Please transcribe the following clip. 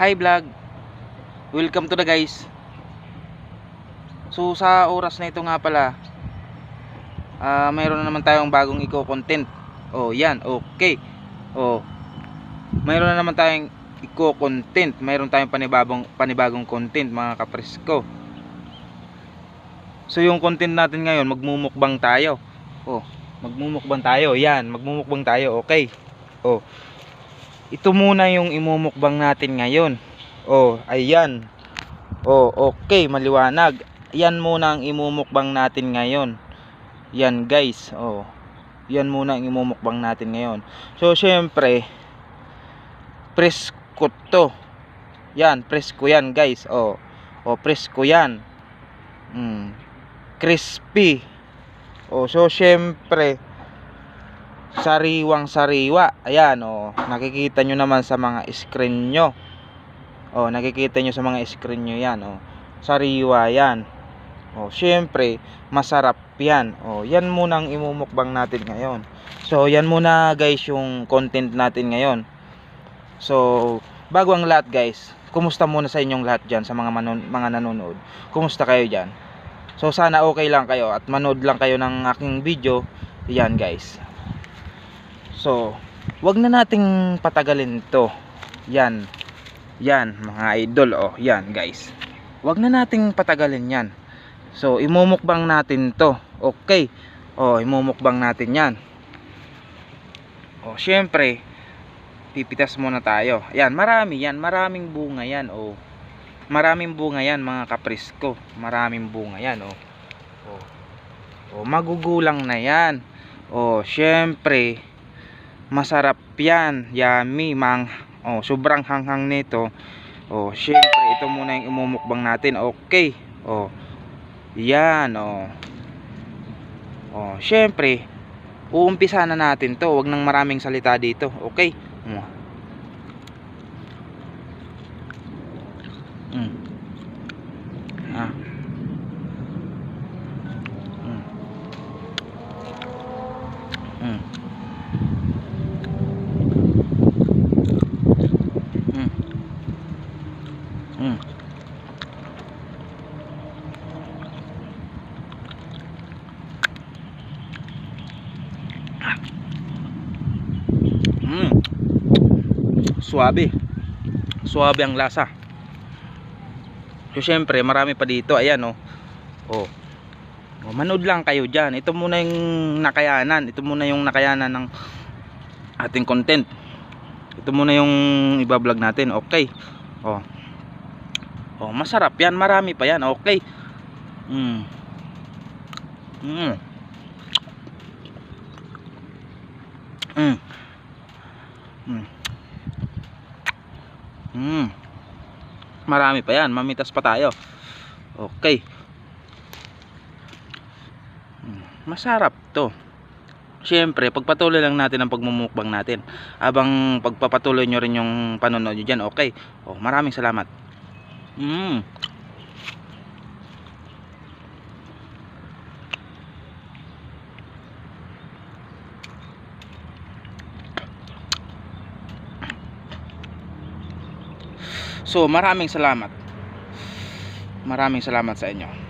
Hi vlog. Welcome to the guys. So sa oras na ito nga pala, ah mayroon na naman tayong bagong eco-content. Oh, yan. Okay. Oh. Mayroon na naman tayong eco-content. Mayroon tayong panibagong panibagong content mga kapresko. So yung content natin ngayon, magmumukbang tayo. Oh, magmumukbang tayo. Yan, magmumukbang tayo. Okay. Oh. Ito muna yung imumukbang natin ngayon. Oh, ayan. Oh, okay, maliwanag. Yan muna ang imumukbang natin ngayon. Yan, guys. Oh. Yan muna ang imumukbang natin ngayon. So, syempre, presko to. Yan, presko yan, guys. Oh. Oh, presko yan. Mm. Crispy. Oh, so syempre, sariwang sariwa. Ayan, oh. Nakikita nyo naman sa mga screen nyo. Oh, nakikita nyo sa mga screen nyo yan, oh. Sariwa yan. Oh, syempre, masarap yan. Oh, yan muna ang imumukbang natin ngayon. So, yan muna guys yung content natin ngayon. So, bago ang lahat guys, kumusta muna sa inyong lahat dyan sa mga, manon- mga nanonood? Kumusta kayo dyan? So, sana okay lang kayo at manood lang kayo ng aking video. Yan guys. So, wag na nating patagalin to. Yan. Yan, mga idol. Oh, yan guys. Wag na nating patagalin yan. So, imumukbang natin to. Okay. Oh, imumukbang natin yan. Oh, syempre, pipitas muna tayo. Yan, marami yan. Maraming bunga yan. Oh. Maraming bunga yan, mga kaprisko. Maraming bunga yan, oh. Oh. Oh, magugulang na yan. Oh, syempre, masarap yan. Yummy, mang. Oh, sobrang hanghang nito. Oh, syempre, ito muna yung imumukbang natin. Okay. Oh. Yan, oh. Oh, syempre, uumpisa na natin to. Huwag nang maraming salita dito. Okay? Mm. Mm. Suabe. Suabe ang lasa. So syempre, marami pa dito. Ayan oh. Oh. oh manood lang kayo diyan. Ito muna yung nakayanan. Ito muna yung nakayanan ng ating content. Ito muna yung iba-vlog natin. Okay. Oh. Oh, masarap 'yan. Marami pa 'yan. Okay. Mm. Mm. Mm. Mm. Marami pa yan. Mamitas pa tayo. Okay. Mm. Masarap to. Siyempre, pagpatuloy lang natin ang pagmumukbang natin. Abang pagpapatuloy nyo rin yung panonood nyo dyan. Okay. Oh, maraming salamat. Mm. So, maraming salamat. Maraming salamat sa inyo.